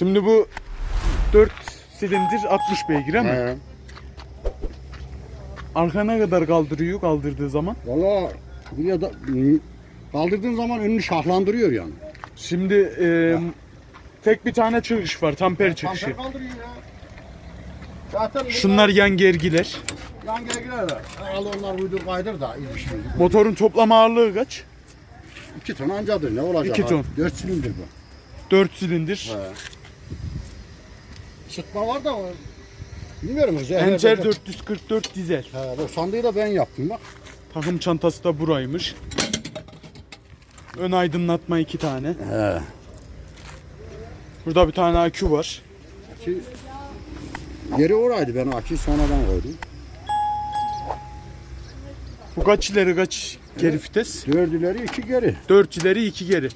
Şimdi bu 4 silindir 60 beygir ama He. arka ne kadar kaldırıyor kaldırdığı zaman? Valla buraya da kaldırdığın zaman önünü şahlandırıyor yani. Şimdi e, tek bir tane çıkış var tamper çıkışı. Kamper kaldırıyor ya. Zaten bunlar Şunlar yan gergiler. yan gelgiler de. Herhalde onlar uydur kaydır da iyi bir şey. Motorun toplam ağırlığı kaç? 2 ton ancadır ne olacak? İki ton. 4 silindir bu. 4 silindir. He. Sıtma var da bilmiyorum. Enter 444 dizel. He, bu sandığı da ben yaptım bak. Takım çantası da buraymış. Ön aydınlatma iki tane. He. Burada bir tane akü var. Ki, yeri oraydı ben akıyı sonradan koydum. Bu kaç ileri kaç geri vites? Dört ileri iki geri. 4 ileri 2 geri.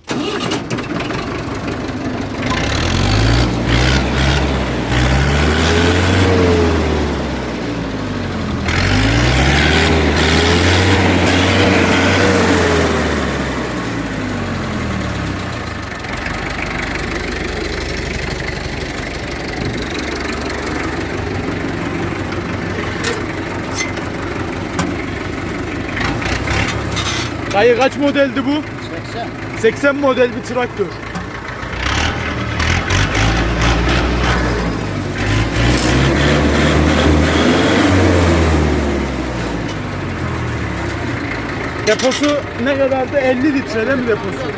Dayı kaç modeldi bu? 80. 80 model bir traktör. Deposu ne kadardı? 50 litre değil mi deposu?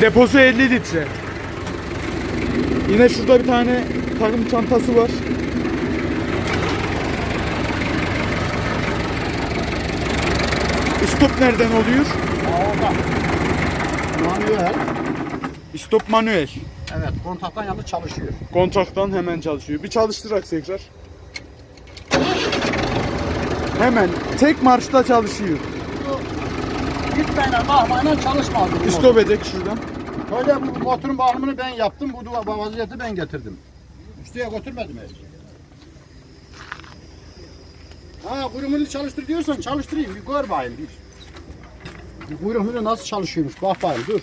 Deposu 50 litre. Yine şurada bir tane takım çantası var. Stop nereden oluyor? Orada. Manuel. Stop manuel. Evet kontaktan yanı çalışıyor. Kontaktan hemen çalışıyor. Bir çalıştırak tekrar. Hemen tek marşta çalışıyor. Gitmeyle bakmayla çalışmaz. bu motor. Stop edek şuradan. Böyle bu motorun bağımını ben yaptım. Bu duva vaziyeti ben getirdim. Üstüye götürmedim hiç. Ha kuyruğunu çalıştır diyorsan çalıştırayım. Bir gör bakayım bir. Bu kuyruk nasıl çalışıyormuş bak bakayım dur.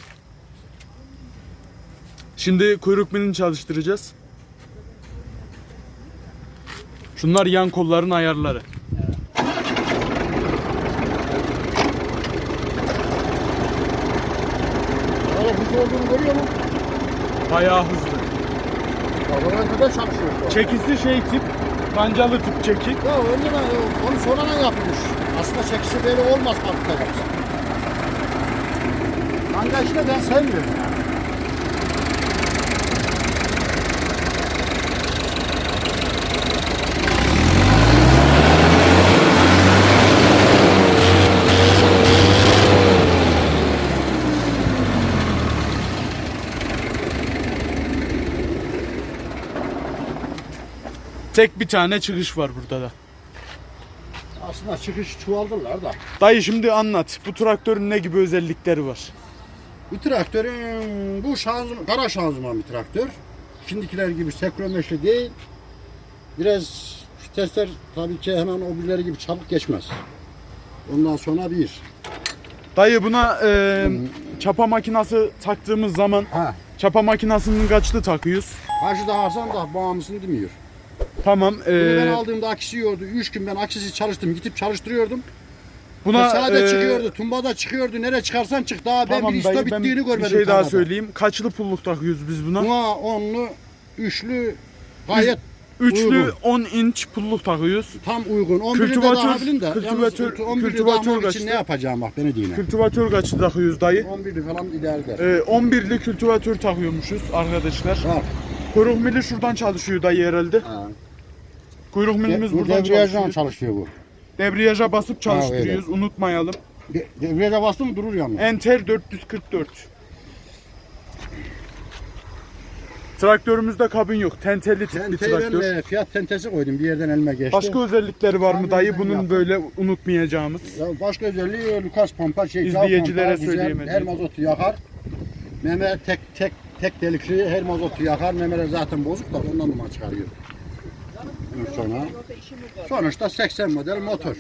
Şimdi kuyruk milini çalıştıracağız. Şunlar yan kolların ayarları. Valla hızlı olduğunu görüyor musun? Bayağı hızlı. Bak da çalışıyor. Çekisi şey tip, kancalı tip çekik. Ya önceden e, onu sonradan yapılmış. Aslında çekişi böyle olmaz fabrikada. Ancak işte ben sevmiyorum yani. Tek bir tane çıkış var burada da. Aslında çıkış çuvaldılar da. Dayı şimdi anlat. Bu traktörün ne gibi özellikleri var? Bu traktörün bu şanzıman, kara şanzıman bir traktör. Şimdikiler gibi sekromeşli değil. Biraz vitesler tabii ki hemen o birileri gibi çabuk geçmez. Ondan sonra bir. Dayı buna e, çapa makinası taktığımız zaman Ha. çapa makinasının kaçlı takıyoruz? Karşıda Hasan da bağımlısını demiyor. Tamam. Bunu ben E, aldığımda akisi yiyordu. Üç gün ben akisiz çalıştım. Gidip çalıştırıyordum. buna Mesela da e, çıkıyordu. Tumbada çıkıyordu. Nereye çıkarsan çık. Daha ben bir dayı, ben bittiğini görmedim. bir şey daha tarlada. söyleyeyim. Kaçlı pulluk takıyoruz biz buna? Buna onlu, üçlü gayet Üçlü uygun. 10 inç pulluk takıyoruz. tam uygun. 11'i de Kültivatör- daha bilin de. kültivatör- Yalnız 11'i kültivatör daha için kaçtı? ne yapacağım bak beni dinle. Kültivatör kaçlı takıyoruz dayı? 11'i falan ideal der. E, 11'li kültivatör takıyormuşuz arkadaşlar. Var. Kuyruk mili şuradan çalışıyor dayı herhalde. Ha. Kuyruk milimiz Bu buradan debriyajdan çalışıyor. çalışıyor bu. Debriyaja basıp çalıştırıyoruz. Unutmayalım. De- Debriyaja bastı mı durur yalnız. Enter 444. Traktörümüzde kabin yok. Tenteli tip bir Tenteyi ben traktör. e, fiyat tentesi koydum bir yerden elime geçti. Başka özellikleri var mı dayı bunun böyle unutmayacağımız? Ya başka özelliği Lucas pompa şey. İzleyicilere pompa, güzel. Her mazotu yakar. Meme tek tek tek delikli her mazotu yakar. Memeler zaten bozuk da ondan duman çıkarıyor. Sonra sonuçta 80 model motor.